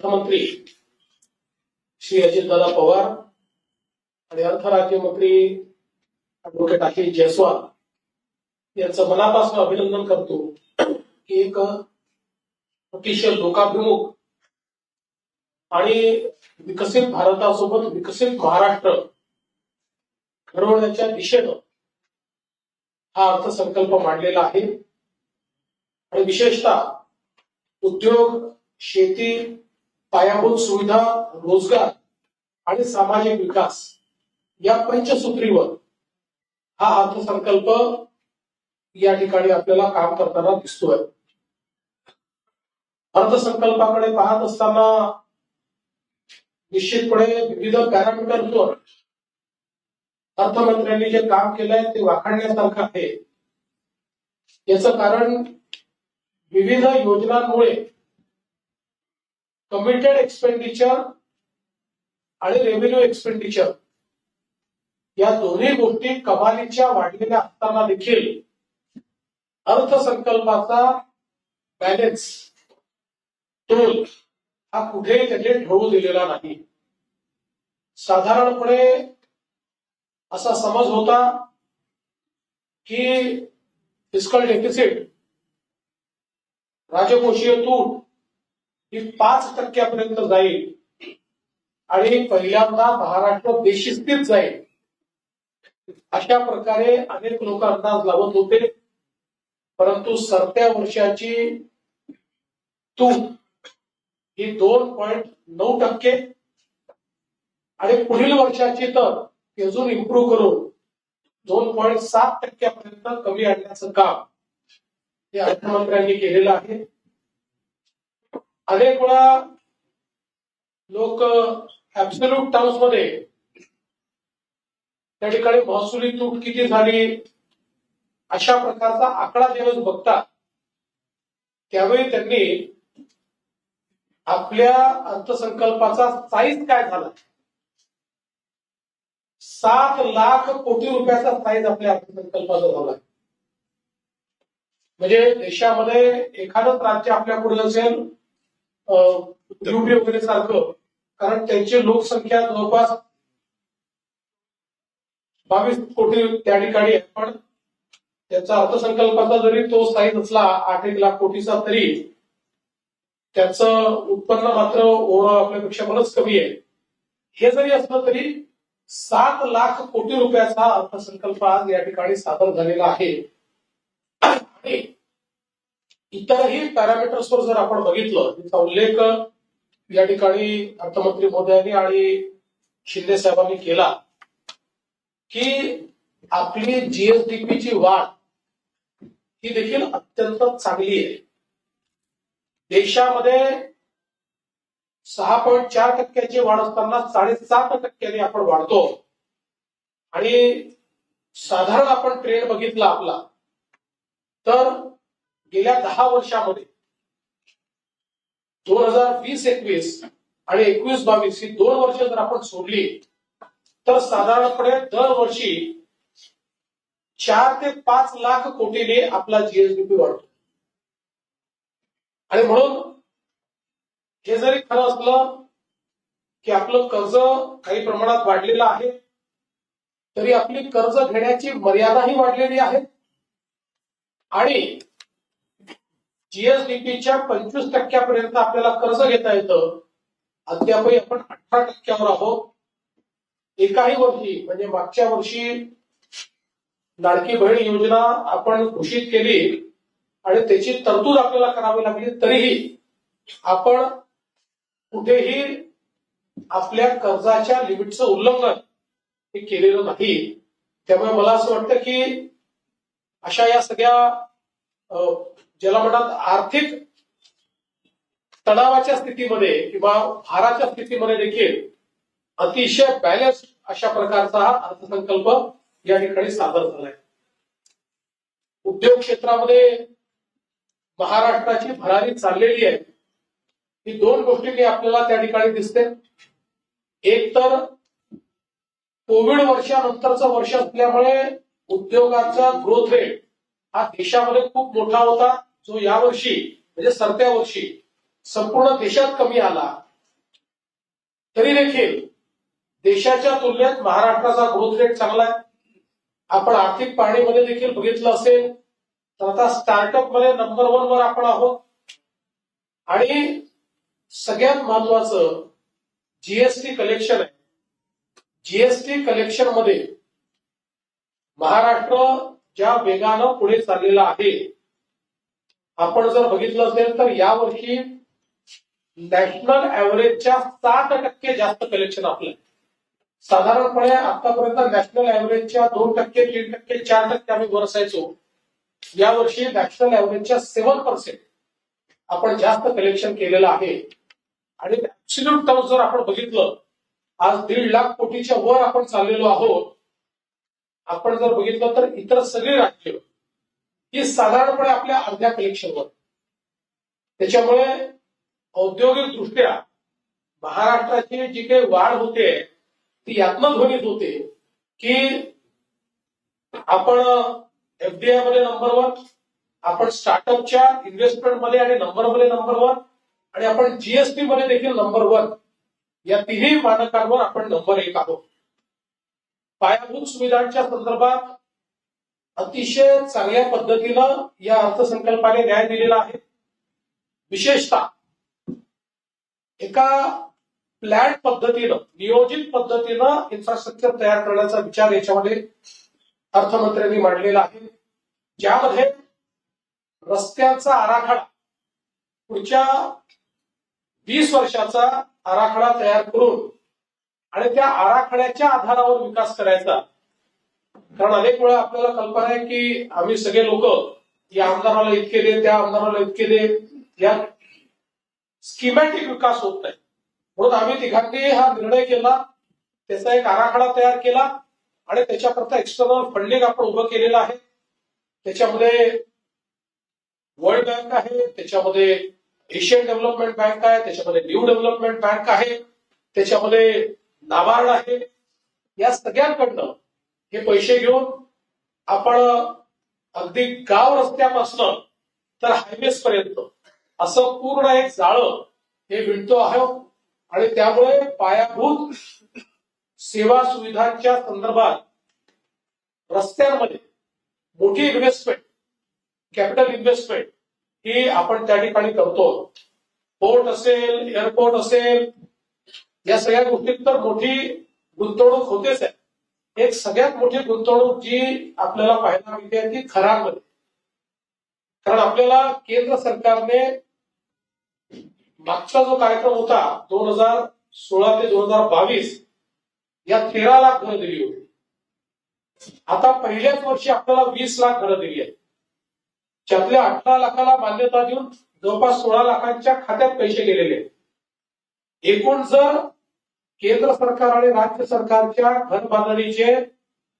अर्थमंत्री श्री अजितदादा पवार आणि अर्थ राज्यमंत्री ऍडव्होकेट अखिल जयस्वाल यांचं मनापासून अभिनंदन करतो की एक अतिशय लोकाभिमुख आणि विकसित भारतासोबत विकसित महाराष्ट्र घडवण्याच्या दिशेनं हा अर्थसंकल्प मांडलेला आहे. आणि विशेषतः उद्योग शेती पायाभूत सुविधा रोजगार आणि सामाजिक विकास या पंचसूत्रीवर हा अर्थसंकल्प या ठिकाणी आपल्याला काम करताना दिसतोय. अर्थसंकल्पाकडे पाहत असताना निश्चितपणे विविध पॅरामीटर्सवर अर्थमंत्र्यांनी जे काम केलंय ते वाखाणण्यासारखं आहे. याचं कारण विविध योजनांमुळे कमिटेड एक्सपेंडिचर आणि रेव्हेन्यू एक्सपेंडिचर या दोन्ही गोष्टी कमालीच्या वाढलेल्या असताना देखील अर्थसंकल्पाचा बॅलेन्स तोल हा कुठेही त्याने ठेवू दिलेला नाही. साधारणपणे असा समज होता की फिस्कल डेफिसिट राजकोषीय तूट ही पाच टक्क्यापर्यंत जाईल. आणि पहिल्यांदा महाराष्ट्र बेशिस्तीत जाईल. अशा प्रकारे अनेक लोक अंदाज लावत होते. परंतु सरत्या वर्षाची तूट ही दोन पॉईंट नऊ टक्के. आणि पुढील वर्षाची तर अजून इम्प्रूव्ह करून दोन पॉईंट सात टक्क्यापर्यंत कमी आणण्याचं काम हे अर्थमंत्र्यांनी केलेलं आहे. अनेक वेळा लोक ऍब्सल्यूट टर्म्समध्ये त्या ठिकाणी महसुली तूट किती झाली अशा प्रकारचा आकडा ज्यावेळेस बघतात. त्यावेळी त्यांनी आपल्या अर्थसंकल्पाचा साईज काय झाला? सात लाख कोटी रुपयाचा साईज आपल्या अर्थसंकल्पाचा झाला. म्हणजे देशामध्ये एखादंच राज्य आपल्या पुढे असेल युपी वगैरे सारखं. कारण त्यांची लोकसंख्या जवळपास बावीस कोटी त्या ठिकाणी आहे. पण त्याचा अर्थसंकल्पाचा जरी तो साईज असला आठ एक लाख कोटीचा तरी त्याचं उत्पन्न मात्र ओव्हरऑल आपल्यापेक्षा बरंच कमी आहे. हे जरी असलं तरी सात लाख कोटी रुपयाचा अर्थसंकल्प आज या ठिकाणी सादर झालेला आहे. आणि इतरही पॅरामीटर्सवर जर आपण बघितलं त्याचा उल्लेख या ठिकाणी अर्थमंत्री मोदयांनी आणि शिंदे साहेबांनी केला की आपली जीएसडीपीची वाढ ही देखील अत्यंत चांगली आहे. देशामध्ये सहा पॉईंट चार टक्क्याची वाढ असताना साडेसात टक्क्याने आपण वाढतो. आणि साधारण आपण ट्रेंड बघितला आपला तर गेल्या दहा वर्षामध्ये. दोन हजार वीस एकवीस आणि एकवीस बावीस ही दोन वर्ष जर आपण सोडली तर साधारणपणे दरवर्षी चार ते पाच लाख कोटीने आपला जीएसडीपी वाढतो. आणि म्हणून हे जरी खरं असलं की आपलं कर्ज काही प्रमाणात वाढलेलं आहे तरी आपली कर्ज घेण्याची मर्यादाही वाढलेली आहे. आणि जीएसडीपीच्या पंचवीस टक्क्यापर्यंत आपल्याला कर्ज घेता येतं. अद्यापही आपण अठरा टक्क्यावर आहोत. एकाही वर्षी म्हणजे मागच्या वर्षी लाडकी बहीण योजना आपण घोषित केली आणि त्याची तरतूद आपल्याला करावी लागली तरीही आपण कुठेही आपल्या कर्जाच्या लिमिटचं उल्लंघन हे केलेलं नाही. त्यामुळे मला असं वाटतं की अशा या सगळ्या अं, ज्याला म्हणतात आर्थिक तणावाच्या स्थितीमध्ये किंवा भाराच्या स्थितीमध्ये देखील अतिशय बॅलन्स अशा प्रकारचा हा अर्थसंकल्प या ठिकाणी सादर झालाय. उद्योग क्षेत्रामध्ये महाराष्ट्राची भरारी चाललेली आहे. ही दोन गोष्टींनी आपल्याला त्या ठिकाणी दिसते. एक तर कोविड वर्षानंतरचं वर्ष असल्यामुळे उद्योगाचा ग्रोथ रेट हा देशामध्ये खूप मोठा होता. जो यावर्षी म्हणजे सरत्या वर्षी संपूर्ण देशात कमी आला. तरी देखील देशाच्या तुलनेत महाराष्ट्राचा ग्रोथ रेट चांगला आहे. आपण आर्थिक पाहणीमध्ये देखील बघितलं असेल तर आता स्टार्टअपमध्ये नंबर वन वर आपण आहोत. आणि सगळ्यात महत्वाचं जीएसटी कलेक्शन आहे. जीएसटी कलेक्शनमध्ये महाराष्ट्र ज्या वेगानं पुढे चाललेला आहे आपण जर बघितलं असेल तर यावर्षी नॅशनल ऍव्हरेजच्या सात टक्के जास्त कलेक्शन आपलं. साधारणपणे आतापर्यंत नॅशनल ऍव्हरेजच्या दोन टक्के तीन टक्के चार टक्के आम्ही वर असायचो. यावर्षी नॅशनल ऍव्हरेजच्या सेव्हन पर्सेंट आपण जास्त कलेक्शन केलेलं आहे. आणि ऍब्सल्यूट टर्म जर आपण बघितलं आज दीड लाख कोटीच्या वर आपण चाललेलो आहोत. आपण जर बघितलं तर इतर सगळी राज्य ही साधारणपणे आपल्या अर्ध्या कलेक्शनवर त्याच्यामुळे औद्योगिक दृष्ट्या महाराष्ट्राची जी काही वाढ होते ती यातनं ध्वनित होते की आपण एफडीआयमध्ये नंबर वन आपण स्टार्टअपच्या इन्व्हेस्टमेंटमध्ये आणि नंबरमध्ये नंबर वन आणि आपण जीएसटी मध्ये देखील नंबर वन या तिन्ही मानकांवर आपण नंबर एक आहोत. पायाभूत सुविधांच्या संदर्भात अतिशय चांगल्या पद्धतीनं या अर्थसंकल्पाने न्याय दिलेला आहे. विशेषतः एका प्लॅन पद्धतीनं नियोजित पद्धतीनं इन्फ्रास्ट्रक्चर तयार करण्याचा विचार याच्यामध्ये अर्थमंत्र्यांनी मांडलेला आहे. ज्यामध्ये रस्त्यांचा आराखडा पुढच्या वीस वर्षाचा आराखडा तयार करून आणि त्या आराखड्याच्या आधारावर विकास करायचा कारण अनेक वेळा आपल्याला कल्पना आहे की आम्ही सगळे लोक या आमदाराला इतके दे त्या आमदाराला इतके दे या स्कीमॅटिक विकास होत नाही. म्हणून आम्ही तिघांनी हा निर्णय केला. त्याचा एक आराखडा तयार केला आणि त्याच्याकरता एक्सटर्नल फंडिंग आपण उभं केलेलं आहे. त्याच्यामध्ये वर्ल्ड बँक आहे त्याच्यामध्ये एशियन डेव्हलपमेंट बँक आहे त्याच्यामध्ये न्यू डेव्हलपमेंट बँक आहे त्याच्यामध्ये नाबार्ड आहे. या सगळ्यांकडनं हे पैसे घेऊन आपण अगदी गाव रस्त्यापासनं तर हायवेज पर्यंत असं पूर्ण एक जाळं हे विणतो आहोत. आणि त्यामुळे पायाभूत सेवा सुविधांच्या संदर्भात रस्त्यांमध्ये मोठी इन्व्हेस्टमेंट कॅपिटल इन्व्हेस्टमेंट ही आपण त्या ठिकाणी करतो. पोर्ट असेल एअरपोर्ट असेल या सगळ्या गोष्टीत तर मोठी गुंतवणूक होतेच आहे. एक सगळ्यात मोठी गुंतवणूक जी आपल्याला पाहायला मिळते ती खरांमध्ये कारण आपल्याला केंद्र सरकारने मागचा जो कार्यक्रम होता दोन हजार सोळा ते दोन हजार बावीस या तेरा लाख घरं दिली होती. आता पहिल्याच वर्षी आपल्याला वीस लाख घरं दिली आहेत. ज्यातल्या अठरा लाखाला मान्यता देऊन जवळपास सोळा लाखांच्या खात्यात पैसे गेलेले आहेत. एकूण जर केंद्र सरकार आणि राज्य सरकारच्या घर बांधणीचे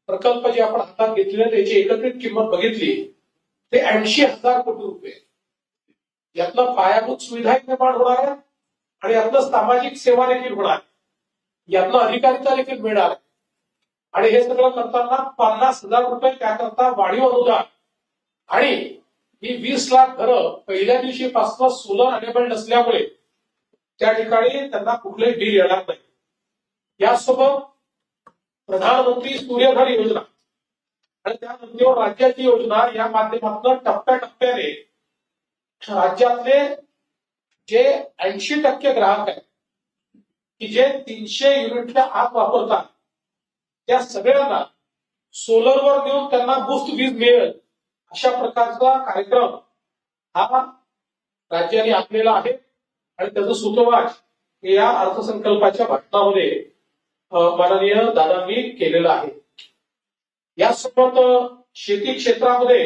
प्रकल्प जे आपण हातात घेतले त्याची एकत्रित किंमत बघितली ते ऐंशी हजार कोटी रुपये. यातनं पायाभूत सुविधाही निर्माण होणार आहे आणि यातनं सामाजिक सेवा देखील होणार आहे. यातनं अधिकारिता देखील मिळणार आणि हे सगळं करताना पन्नास हजार रुपये त्याकरता वाढीव अनुदान. आणि ही वीस लाख घरं पहिल्या दिवशीपासून सोलर अनेबल नसल्यामुळे त्या ठिकाणी त्यांना कुठलेही बिल येणार नाही. यासोबत प्रधानमंत्री सूर्यधर योजना. आणि त्यानंतर राज्याची योजना या माध्यमातून टप्प्याटप्प्याने राज्यातले जे ऐंशी टक्के ग्राहक आहेत की जे तीनशे युनिटच्या आत वापरतात त्या सगळ्यांना सोलरवर देऊन त्यांना बुस्ट वीज मिळेल अशा प्रकारचा कार्यक्रम हा राज्याने आखलेला आहे. आणि त्याचं सूत्रवाच या अर्थसंकल्पाच्या भाषणामध्ये माननीय दादांनी केलेलं आहे. यासोबत शेती क्षेत्रामध्ये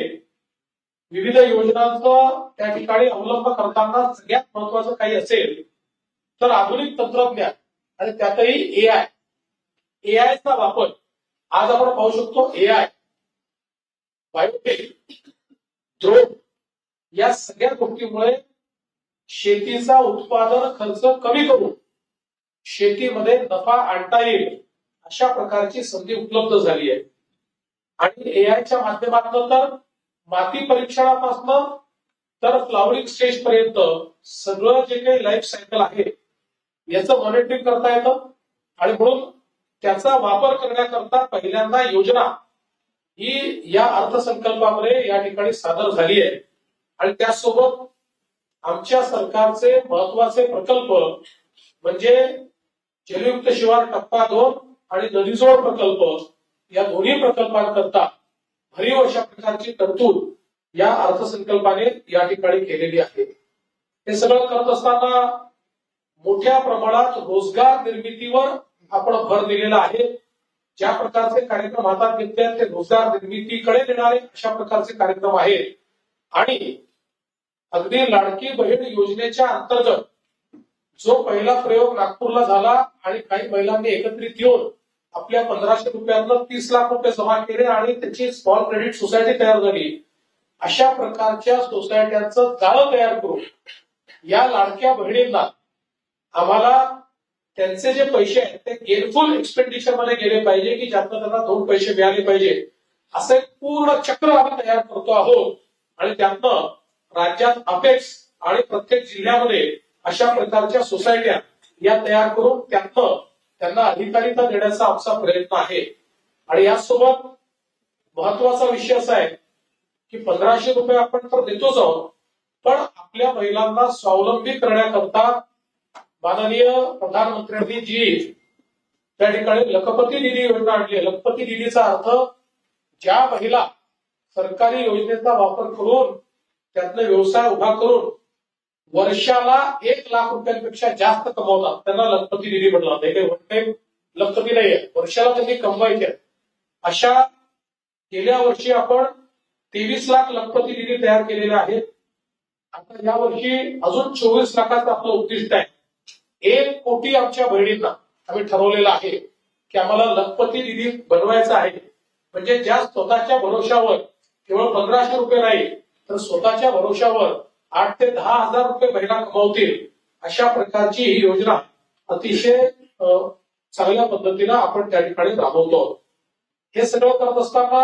विविध योजनांचा त्या ठिकाणी अवलंब करताना सगळ्यात महत्वाचं काही असेल तर आधुनिक तंत्रज्ञान आणि त्यातही ए आय ए आयचा वापर आज आपण पाहू शकतो ए आय बायोटेक ड्रोन या सगळ्या गोष्टीमुळे शेतीचा उत्पादन खर्च कमी करून शेतीमध्ये नफा आणता येईल अशा प्रकारची संधी उपलब्ध झाली आहे. आणि एआयच्या माध्यमातून तर माती परीक्षणापासून तर फ्लावरिंग स्टेज पर्यंत सगळं जे काही लाईफ सायकल आहे याचं मॉनिटरिंग करता येतं. आणि म्हणून त्याचा वापर करण्याकरता पहिल्यांदा योजना ही या अर्थसंकल्पामध्ये या ठिकाणी सादर झाली आहे. आणि त्यासोबत आमच्या सरकारचे महत्त्वाचे प्रकल्प म्हणजे जलयुक्त शिवार टप्पा दोन आणि नदीजोड प्रकल्प या दोन्ही प्रकल्पांकरता भरीव अशा प्रकारची तरतूद या अर्थसंकल्पाने या ठिकाणी केलेली आहे. हे सगळं करत असताना मोठ्या प्रमाणात रोजगार निर्मितीवर आपण भर दिलेला आहे. ज्या प्रकारचे कार्यक्रम हातात घेतले आहेत ते रोजगार निर्मितीकडे नेणारे अशा प्रकारचे कार्यक्रम आहेत. आणि अगदी लाडकी बहीण योजनेच्या अंतर्गत जो पहिला प्रयोग नागपूरला झाला आणि काही महिलांनी एकत्रित येऊन आपल्या पंधराशे रुपयातनं तीस लाख रुपये जमा केले आणि त्याची स्मॉल क्रेडिट सोसायटी तयार झाली. अशा प्रकारच्या सोसायट्यांचं जाळं तयार करून या लाडक्या बहिणींना आम्हाला त्यांचे जे पैसे आहेत ते गेनफुल एक्सपेंडिचरमध्ये गेले पाहिजे की ज्यातनं त्यांना दोन पैसे मिळाले पाहिजे. असं एक पूर्ण चक्र आम्ही तयार करतो आहोत आणि त्यातनं राज्यात अपेक्स आणि प्रत्येक जिल्ह्यामध्ये अशा प्रकारच्या सोसायट्या या तयार करून त्यातनं त्यांना अधिकारिता देण्याचा आमचा प्रयत्न आहे. आणि यासोबत महत्त्वाचा विषय असा आहे की पंधराशे रुपये आपण तर देतोच आहोत पण आपल्या महिलांना स्वावलंबी करण्याकरता माननीय प्रधानमंत्र्यांनी जी त्या ठिकाणी लखपती निधी योजना आणली लखपती निधीचा अर्थ ज्या महिला सरकारी योजनेचा वापर करून त्यातनं व्यवसाय उभा करून वर्षाला एक लाख रुपयांपेक्षा जास्त कमवतात. त्यांना लखपती निधी म्हटला जातं. काही वन टाइम लखपती नाहीये. वर्षाला त्यांनी कमवायचे आहेत. अशा गेल्या वर्षी आपण तेवीस लाख लखपती निधी तयार केलेले आहेत. आता या वर्षी अजून चोवीस लाखाचं आपलं उद्दिष्ट आहे. एक कोटी आमच्या बहिणींना आम्ही ठरवलेलं आहे की आम्हाला लखपती निधी बनवायचा आहे. म्हणजे ज्या स्वतःच्या भरोशावर केवळ पंधराशे रुपये नाही तर स्वतःच्या भरोशावर आठ ते दहा हजार रुपये महिना कमावतील अशा प्रकारची ही योजना अतिशय चांगल्या पद्धतीनं आपण त्या ठिकाणी राबवतो. हे सगळं करत असताना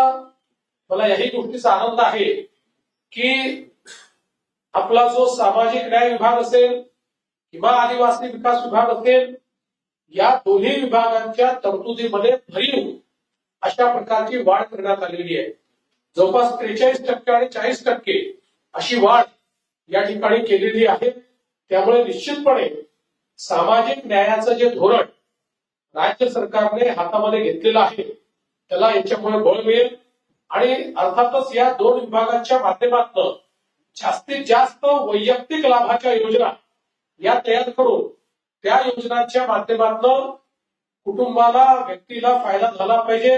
मला याही गोष्टीचा आनंद आहे की आपला जो सामाजिक न्याय विभाग असेल किंवा आदिवासी विकास विभाग असेल या दोन्ही विभागांच्या तरतुदीमध्ये भरीव अशा प्रकारची वाढ करण्यात आलेली आहे. जवळपास त्रेचाळीस टक्के आणि चाळीस टक्के अशी वाढ या ठिकाणी केलेली आहे. त्यामुळे निश्चितपणे सामाजिक न्यायाचं जे धोरण राज्य सरकारने हातामध्ये घेतलेलं आहे त्याला याच्यामुळे बळ मिळेल. आणि अर्थातच या दोन विभागांच्या माध्यमातून जास्तीत जास्त वैयक्तिक लाभाच्या योजना या तयार करून त्या योजनांच्या माध्यमातून कुटुंबाला व्यक्तीला फायदा झाला पाहिजे.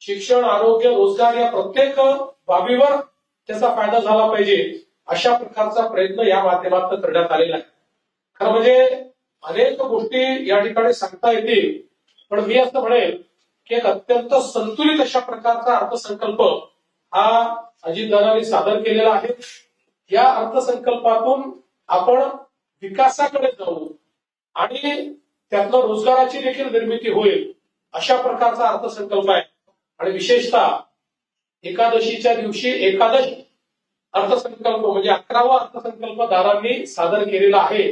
शिक्षण आरोग्य रोजगार या प्रत्येक बाबीवर त्याचा फायदा झाला पाहिजे. अशा प्रकारचा प्रयत्न या माध्यमातून करण्यात आलेला आहे. खरं म्हणजे अनेक गोष्टी या ठिकाणी सांगता येतील पण मी असं म्हणेल की एक अत्यंत संतुलित अशा प्रकारचा अर्थसंकल्प हा अजितदादांनी सादर केलेला आहे. या अर्थसंकल्पातून आपण विकासाकडे जाऊ आणि त्यातनं रोजगाराची देखील निर्मिती होईल अशा प्रकारचा अर्थसंकल्प आहे. आणि विशेषतः एकादशीच्या दिवशी एकादश अर्थसंकल्प म्हणजे अकरावा अर्थसंकल्प दारांनी सादर केलेला आहे.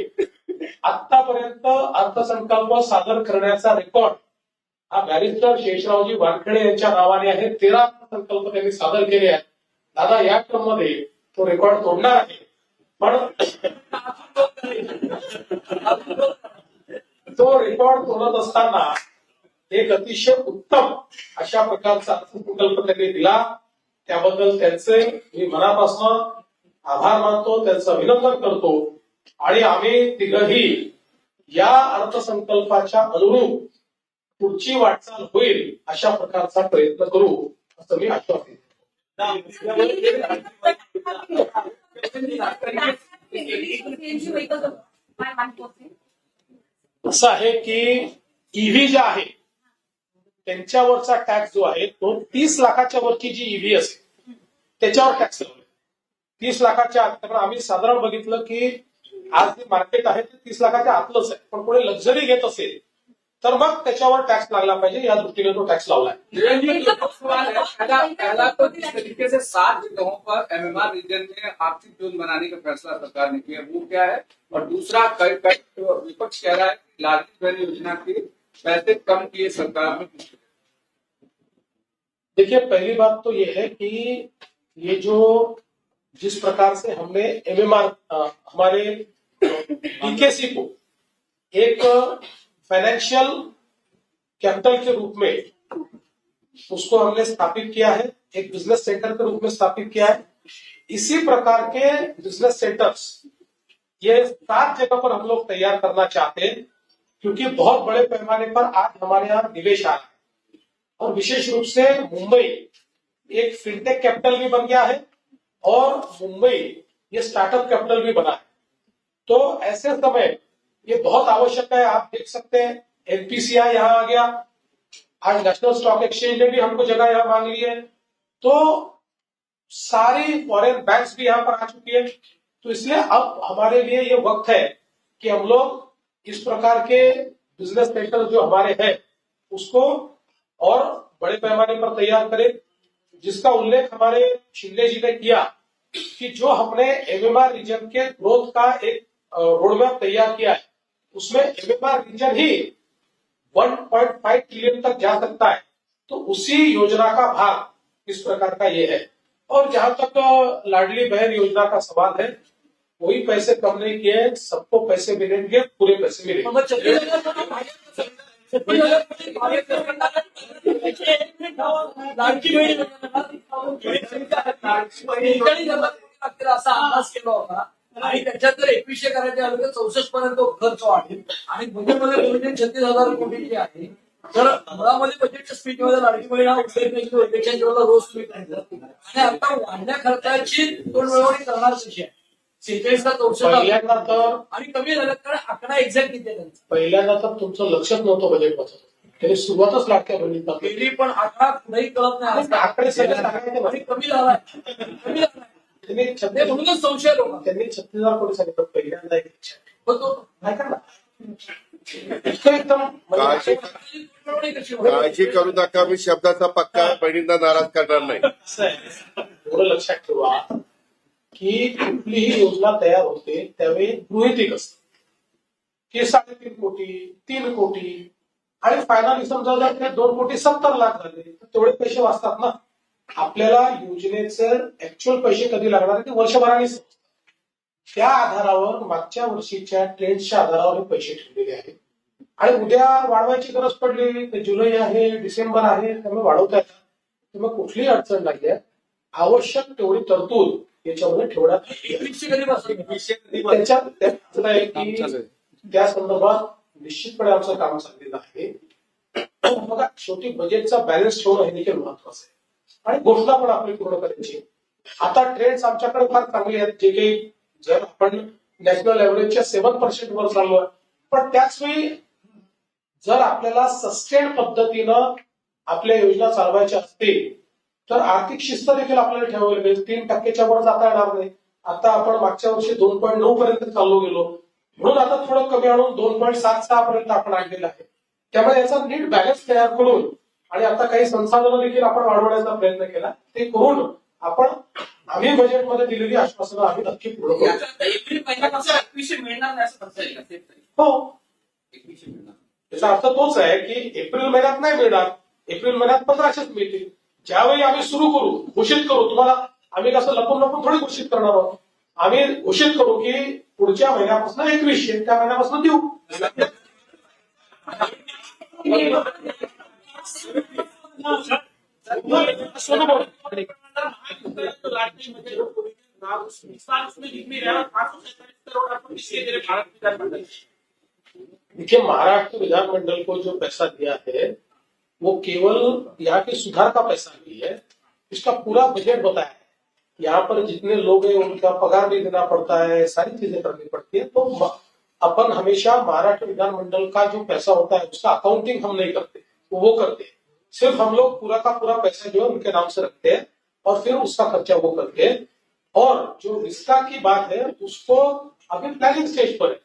आतापर्यंत अर्थसंकल्प सादर करण्याचा रेकॉर्ड हा बॅरिस्टर शेषरावजी वानखेडे यांच्या नावाने आहे. तेरा अर्थसंकल्प त्यांनी सादर केले आहेत. दादा या क्रममध्ये तो रेकॉर्ड तोडणार आहे. पण तो रेकॉर्ड तोडत असताना एक अतिशय उत्तम अशा प्रकारचा अर्थसंकल्प त्यांनी दिला. त्याबद्दल त्यांचे मी मनापासून आभार मानतो त्यांचं अभिनंदन करतो आणि आम्ही तिघही या अर्थसंकल्पाच्या अनुरूप पुढची वाटचाल होईल अशा प्रकारचा प्रयत्न करू असं मी आश्वासन. असं आहे की ईव्ही ज्या आहे त्यांच्यावरचा टॅक्स जो आहे तो तीस लाखाच्या वरची जी ईव्ही असेल त्याच्यावर टॅक्स लावला. तीस लाखाच्या आत आम्ही साधारण बघितलं की आज जे मार्केट आहे ते तीस लाखाच्या आतलंच आहे. पण कोणी लक्झरी घेत असेल तर मग त्याच्यावर टॅक्स लागला पाहिजे या दृष्टीने तो टॅक्स लावलाय तरीके से सात जगहों पर एमएमआर रीजन में आर्थिक जोन बनाने का फैसला सरकार ने किया वो क्या है? और दूसरा विपक्ष कह रहा है लाडली बहन योजना के पैसे कम किए सरकार ने देखिए, पहली बात तो ये है कि ये जो जिस प्रकार से हमने एमएमआर हमारे डीकेसी को एक फाइनेंशियल कैपिटल के रूप में उसको हमने स्थापित किया है, एक बिज़नेस सेंटर के रूप में स्थापित किया है। इसी प्रकार के बिज़नेस सेंटर्स ये सात जगह पर हम लोग तैयार करना चाहते हैं। क्योंकि बहुत बड़े पैमाने पर आज हमारे यहाँ निवेश आ रहा है। और विशेष रूप से मुंबई एक फिनटेक कैपिटल भी बन गया है और मुंबई ये स्टार्टअप कैपिटल भी बना है। तो ऐसे समय ये बहुत आवश्यक है, आप देख सकते हैं एनपीसीआई यहाँ आ गया, आज नेशनल स्टॉक एक्सचेंज ने भी हमको जगह यहाँ मांग ली है। तो सारी फॉरेन बैंक्स भी यहाँ पर आ चुकी है। तो इसलिए अब हमारे लिए ये वक्त है कि हम लोग इस प्रकार के बिज़नेस सेंटर जो हमारे हैं, उसको और बड़े पैमाने पर तैयार करें, जिसका उल्लेख हमारे शिंदे जी ने किया कि जो हमने एमएमआर रीजन के ग्रोथ का एक रोडमैप तैयार किया है, उसमें एमएमआर रीजन ही 1.5 ट्रिलियन तक जा सकता है। तो उसी योजना का भाग इस प्रकार का ये है? और जहाँ तक लाडली बहन योजना का सवाल है कोई पैसे कम नहीं किए सबको पैसे मिलेंगे पूरे पैसे मिलेंगे। असा केला होता आणि त्याच्यात जर एकवीसशे करायचे आले तर चौसष्ट पर्यंत खर्च वाढेल. आणि बजेटमध्ये बजेट छत्तीस हजार कोटी जे आहे तर अमरावती बजेटच्या स्पीचमध्ये लाडकी बहीण हा की अध्यक्षांच्या रोज तुम्ही आणि आता वाढल्या खर्चाची दोन मिळवणी करणार कशी आहे. सेहेचाळीसला चौसष्ट पहिल्यांदा तर आणि कमी झालं कारण आकडा एक्झॅक्ट किती आहे त्यांचा पहिल्यांदा तर तुमचं लक्षच नव्हतं बजेट बचत. त्याने सुरुवातच केली पण आकडा नाही कळत नाही आज आकडे सगळे सांगायचे आणि नाही. कमी झालाय. कमी झालाय. त्यांनी ते छत्तीस म्हणूनच संशय लोक त्यांनी छत्तीस हजार कोटी सांगितलं. पहिल्यांदा एक लक्षात. नाही का? ना इतकं एकदम म्हणजे काळजी कशी होईल? काळजी करू नका. मी शब्दाचा पक्का बहिणींना नाराज करणार नाही. आहे. एवढं लक्षात ठेवा. की कुठलीही योजना तयार होते त्यावेळी गृहितिक असत. की साडेतीन कोटी तीन कोटी आणि फायनली समजा जर ते दोन कोटी सत्तर लाख झाले तर तेवढे पैसे वाचतात ना. आपल्याला योजनेचे ऍक्च्युअल पैसे कधी लागणार ते वर्षभराने समजतात. त्या आधारावर मागच्या वर्षीच्या ट्रेंडच्या आधारावर पैसे ठेवलेले आहेत. आणि उद्या वाढवायची गरज पडली तर जुलै आहे डिसेंबर आहे त्यामुळे वाढवता येतात त्यामुळे कुठलीही अडचण नाही आहे आवश्यक तेवढी तरतूद याच्यामध्ये ठेवण्यात त्याच्यात आहे की त्या संदर्भात निश्चितपणे आमचं काम चाललेलं आहे. बघा शेवटी बजेटचा बॅलन्स ठेवणं हे देखील महत्वाचं आहे. आणि घोषणा पण आपली पूर्ण करायची आता ट्रेंड्स आमच्याकडे फार चांगले आहेत. जे काही जर आपण नॅशनल ऍव्हरेजच्या सेव्हन पर्सेंट वर चाललो पण त्याच वेळी जर आपल्याला सस्टेन पद्धतीनं आपल्या योजना चालवायच्या असतील तर आर्थिक शिस्त देखील आपल्याला ठेवावी लागेल तीन टक्क्याच्या वर जाता येणार नाही. आता आपण मागच्या वर्षी दोन पॉईंट नऊ पर्यंत चाललो गेलो. म्हणून आता थोडं कमी आणून दोन पॉईंट सात सहा पर्यंत आपण आणलेलं आहे. त्यामुळे याचा नीट बॅलन्स तयार करून आणि आता काही संसाधनं देखील आपण वाढवण्याचा प्रयत्न केला ते करून आपण आम्ही बजेटमध्ये दिलेली आश्वासनं आम्ही नक्की पूर्ण करू. हो. एकवीसशे मिळणार. याचा अर्थ तोच आहे की एप्रिल महिन्यात नाही मिळणार. एप्रिल महिन्यात पंधराशेच मिळतील. आम्ही सुरू करू, घोषित करू, तुम्हाला आम्ही कसं लपून लपून थोडी घोषित करणार आहोत. घोषित करू की पुढच्या महिन्यापासून एकवीसशे त्या महिन्यापासून देखिए, महाराष्ट्र विधानमंडल को जो पैसा दिया है वो केवल यहाँ के सुधार का पैसा नहीं है, इसका पूरा बजट बताया है। यहाँ पर जितने लोग हैं, उनका पगार भी देना पड़ता है, सारी चीज़ें करनी पड़ती है। तो अपन हमेशा महाराष्ट्र विधानमंडल का जो पैसा होता है, उसका अकाउंटिंग हम नहीं करते वो वो करते हैं। सिर्फ़ हम लोग पूरा का पूरा पैसा जो है, उनके नाम से रखते हैं और फिर उसका खर्चा वो करते हैं। और जो रिश्ता की बात है, उसको अभी प्लानिंग स्टेज पर है।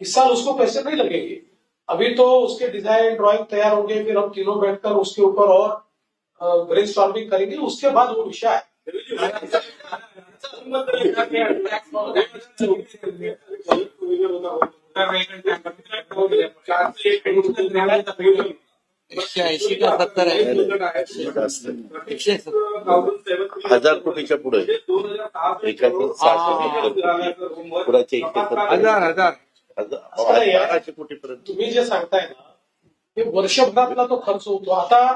इस साल उसको पैसे नहीं लगेंगे। अभी तो उसके डिज़ाइन ड्राइंग तैयार हो गए फिर हम तीनों बैठकर उसके ऊपर और ब्रेन स्टॉर्मिंग करेंगे। उसके बाद वो विषय है. एकशे सत्तर हज़ार कोटीच्या पुढे. हज़ार हज़ार. बाराशे कोटीपर्यंत. तुम्ही जे सांगताय ना हे वर्षभरातला तो खर्च होतो. आता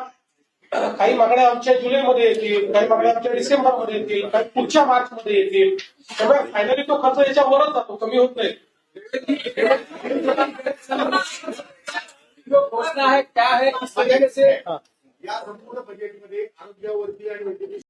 काही मागण्या आमच्या जुलैमध्ये येतील काही मागण्या आमच्या डिसेंबरमध्ये येतील काही पुढच्या मार्चमध्ये येतील. त्यामुळे फायनली तो खर्च याच्यावरच जातो कमी होत नाही. घोषणा है क्या है? इस वजह से या संपूर्ण बजेटमध्ये आरोग्यावरती आणि वैद्यकीय